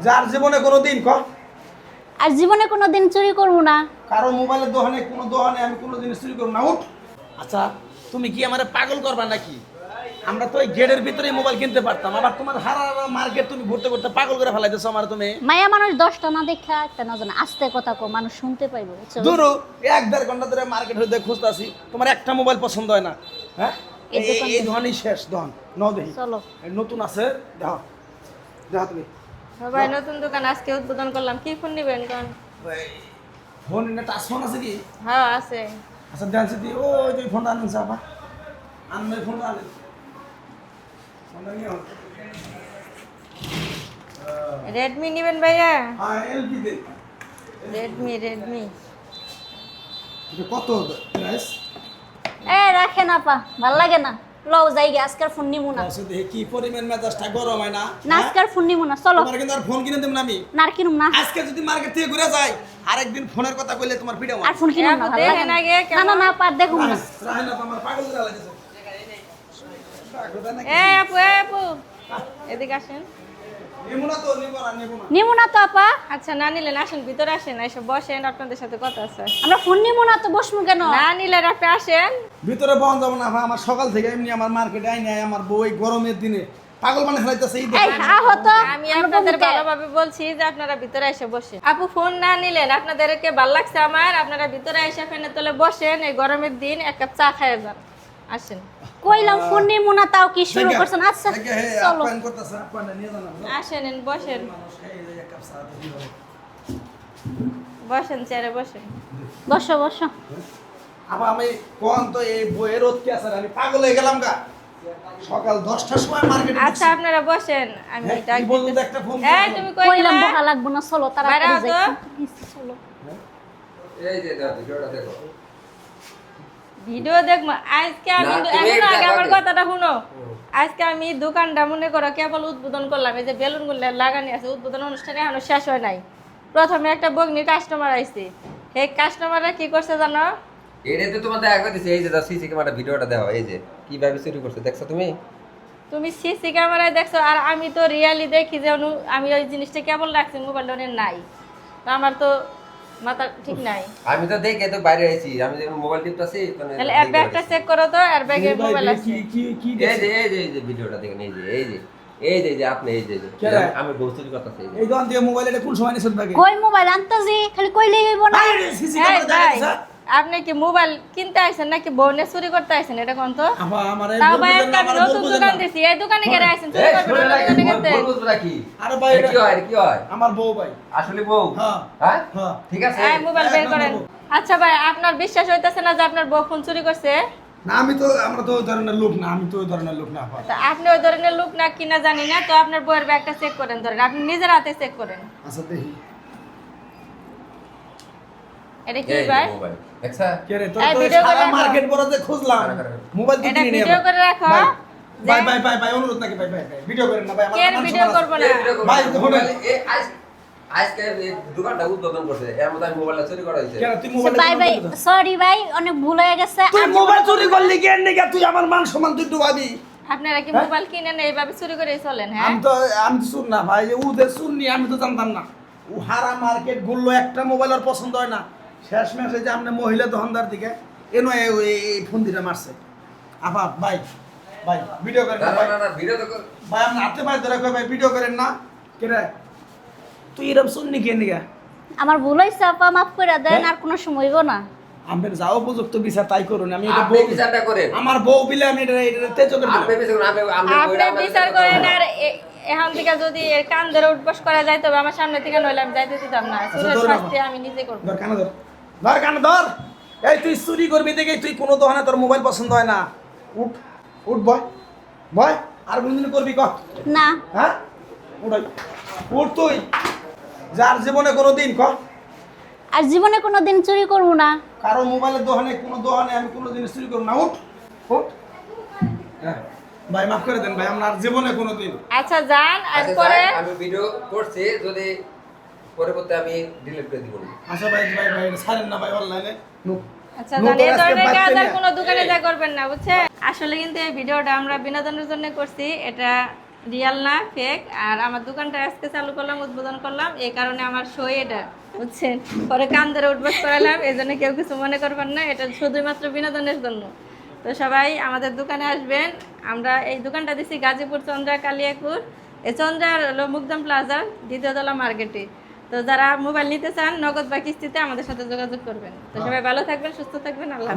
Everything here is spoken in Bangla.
যার জীবনে কোনো দিন ক? আর জীবনে কোনো দিন চুরি করব না। কারও মোবাইলের দোকানে কোনো দোকানে আমি কোনো জিনিস চুরি করব না। উঠ। আচ্ছা তুমি কি আমার পাগল করবা নাকি? আমরা তো ওই গেটের ভিতরেই মোবাইল কিনতে পারতাম আবার তোমার হারা মার্কেট তুমি ঘুরতে ঘুরতে পাগল করে ফেলাইতেছো আমার তুমি। মায়া মানুষ দশটা না দেখা একটা না জানা আস্তে কথা কো মানুষ শুনতে পাইবো? দূর এক দেড় ঘণ্টা ধরে মার্কেট হইতে খুঁজতেছি তোমার একটা মোবাইল পছন্দ হয় না হ্যাঁ? এই এই- এই ধরনই শেষ ধন ন দেখি চলো নতুন আছে দেখো দেখো তুমি। সবাই নতুন দোকান আজকে উদ্বোধন করলাম। কি ফোন নিবেন কোন? ফোন টাচ ফোন আছে কি? হ্যাঁ আছে। আচ্ছা দেখছি দি ও যে আনেন আনেন। ফোনটা নিয়ে রেডমি নিবেন ভাইয়া? হ্যাঁ এলপি রেডমি রেডমি এটা কত প্রাইস এ রাখে না পা ভালো লাগে না। লও যাই গে আজকার ফোন নিমু না। আচ্ছা দেখি কি পরিমাণ মেজাজটা গরম হয় না না আজকার ফোন নিমু না চলো। তোমার কিন্তু আর ফোন কিনে দেব না আমি। না আর কিনুম না। আজকে যদি মার্কেট থেকে ঘুরে যাই আরেকদিন ফোনের কথা কইলে তোমার পিঠে আর ফোন কিনুম না দেখেন না। গে না না না পার দেখুম না। রাহিনা তো আমার পাগল করে লাগেছে এ আপু এ আপু। এদিকে আসেন। তো নিমু না। আপা। আচ্ছা না নিলেন আসেন ভিতরে আসেন এসে বসেন আপনাদের সাথে কথা আছে। আমরা ফোন নিমু না তো বসমু কেন? না নিলেন আপনি আসেন। ভিতরে বন্ধ যাব না ভাই, আমার সকাল থেকে এমনি আমার মার্কেটে আই নাই আমার বউ এই গরমের দিনে পাগল মানে ফেলাইতেছে এই আমি আপনাদের ভালোভাবে বলছি যে আপনারা ভিতরে এসে বসেন। আপু ফোন না নিলেন আপনাদেরকে ভালো লাগছে আমার। আপনারা ভিতরে এসে ফ্যানের তলে বসেন এই গরমের দিন এক কাপ চা খাইয়ে যান। আসেন। কইলাম ফোন নিমু না তাও কি শুরু করছেন? আচ্ছা চলো। নিয়ে। আসেন বসেন। বসেন চেয়ারে বসেন। বসো বসো। আবার আমি কোন তো এই বইয়ের রোদ কি আছে রে? আমি পাগল হয়ে গেলাম গা। সকাল দশটার সময় মার্কেটে আচ্ছা আপনারা বসেন। আমি হ্যাঁ, ডাক বলুন একটা ফোন এই তুমি কইলাম? বহা লাগবো না চলো তাড়াতাড়ি যাই। চলো এই যে দেখো দেখো। ভিডিও দেখব। আজকে আমি দু- এখনও আগে আমার কথাটা শুনো। আজকে আমি দোকানটা মনে করো কেবল উদ্বোধন করলাম। এই যে বেলুনগুলো লাগানি আছে উদ্বোধন অনুষ্ঠানে এখনও শেষ হয় নাই। প্রথমে একটা বগ্নি কাস্টমার আইছে। সেই কাস্টমাররা কি করছে জানো? এটা তো তোমার দেখা করতেছে এই যে সিসি ক্যামেরা ভিডিওটা দেখো এই যে কীভাবে চুরি করছে দেখছ তুমি? তুমি সিসি ক্যামেরায় দেখছ আর আমি তো রিয়ালি দেখি যে আমি ওই জিনিসটা কেবল রাখছি মোবাইল নাই। তো আমার তো মাথা ঠিক নাই। আমি তো দেখে তো বাইরে আইছি আমি যে মোবাইল টিপতেছি তখন তাহলে এর ব্যাগটা চেক করো তো এর ব্যাগে মোবাইল আছে। কি কি কি এই যে এই যে এই যে ভিডিওটা দেখেন এই যে এই যে এই যে যে আপনি এই যে? আমি চুরি করতেছি এই দোকান থেকে মোবাইল এটা কোন সময় নিছেন ব্যাগে কই মোবাইল আনতাছি? খালি কইলেই হইব না। সিসি ক্যামেরা দেখাইছে আপনি কি মোবাইল কিনতে আইছেন নাকি বউনে চুরি করতে আইছেন? এটা কোন তো? আমার তাও ভাই একটা আমার নতুন দোকান দিছি এই দোকানে কেন আইছেন? চুরি লাগে, দোকানে গেতে? আরে ভাই কি হয় কি হয়? আমার বউ ভাই। আসলে বউ? হ্যাঁ। হ্যাঁ? হ্যাঁ। ঠিক আছে। এই মোবাইল বের করেন। আচ্ছা ভাই আপনার বিশ্বাস হইতেছে না যে আপনার বউ ফোন চুরি করছে? না আমি তো আমরা তো ওই ধরনের লোক না আমি তো ওই ধরনের লোক না আপা আপনি ওই ধরনের লোক না কিনা জানি না তো আপনার বউয়ের ব্যাগটা চেক করেন ধরেন। আপনি নিজের হাতে চেক করেন। আচ্ছা দেখি। এটা কি ভাই মোবাইল দেখছা? কে রে তোর তো সারা। মার্কেট বড়তে খুঁজলাম। মোবাইল তো কিনে নিয়ে ভিডিও করে রাখো। ভাই, যে ভাই ভাই ভাই ভাই অনুরোধ নাকি? ভাই ভাই ভাই ভিডিও করেন না ভাই আমার ভিডিও। করব না। ভাই, এই আজ- আজকে দোকানটা উদ্বোধন করছে। এর মধ্যে মোবাইলটা চুরি করা হয়েছে। কেন তুই মোবাইল বাই বাই সরি ভাই অনেক ভুল হয়ে গেছে। তুই মোবাইল চুরি করলি কেন নাকি? তুই আমার মান সম্মান তুই ডুবাবি আপনারা কি মোবাইল কিনেন এইভাবে চুরি করে চলেন হ্যাঁ? আমি তো আমি শুন না ভাই উদের শুননি আমি তো জানতাম না। ও হারা মার্কেট ঘুরলো একটা মোবাইল আর পছন্দ হয় না। শেষ মেশে যে আপনি মহিলা দোকানদার দিকে এ নয় এই- ফোন দিটা মারছে। আপা ভাই ভাই ভিডিও করেন না না না ভাই। না, না ভিডিও তো ভাই আপনি হাতে ধরে কই ভাই ভিডিও করেন না। কে তুই এরকম শুননি নিগা আমার ভুল হইছে আপা মাফ করে দেন হ্যাঁ? আর কোনো সময় হইব না। আপনার যা উপযুক্ত বিচার তাই করুন। আমি এটা আপনি বউ বিচারটা করেন। আমার বউ বিলে আমি এটা এটা তেজ করে আপনি বিচার করেন আপনি বিচার করেন আর এ- এখান থেকে যদি এর কান ধরে উঠবস করা যায় তবে আমার সামনে থেকে নইলে আমি যাইতে দিতাম না। চুরের শাস্তি আমি নিজে করব। ধর কানে ধর কানে ধর। এই তুই চুরি করবি দেখে তুই কোনো দোকানে তোর মোবাইল পছন্দ হয় না। উঠ উঠ বয় বয় আর কোনদিন করবি ক? না। হ্যাঁ? উঠ উঠ তুই। যার জীবনে কোনো দিন ক? আর জীবনে কোনো দিন চুরি করব না। কারও মোবাইলের দোকানে কোনো দোকানে আমি কোনো জিনিস চুরি করব না। উঠ উঠ। হ্যাঁ। ভাই মাফ করে দেন ভাই আমার জীবনে কোনো দিন। আচ্ছা যান আর আচ্ছা, পরে আমি ভিডিও করছি যদি পরবর্তী আমি ডিলিট করে দিব। আচ্ছা ভাই ভাই ভাই ছাড়েন না ভাই অনলাইনে আচ্ছা জানি এই ধরনের কাজ আর কোনো দোকানে যা করবেন না বুঝছে আসলে কিন্তু এই ভিডিওটা আমরা বিনোদনের জন্য করছি। এটা রিয়াল না ফেক আর আমার দোকানটা আজকে চালু করলাম উদ্বোধন করলাম। এই কারণে আমার শো এটা বুঝছেন? পরে কান ধরে উঠবাস করালাম। এই জন্য কেউ কিছু মনে করবেন না। এটা শুধুমাত্র বিনোদনের জন্য। তো সবাই আমাদের দোকানে আসবেন। আমরা এই দোকানটা দিচ্ছি গাজীপুর চন্দ্রা কালিয়াকুর। এই চন্দ্রার হলো মুগদম প্লাজার দ্বিতীয়তলা মার্কেটে। তো যারা মোবাইল নিতে চান নগদ বা কিস্তিতে আমাদের সাথে যোগাযোগ করবেন। তো সবাই ভালো থাকবেন সুস্থ থাকবেন আল্লাহ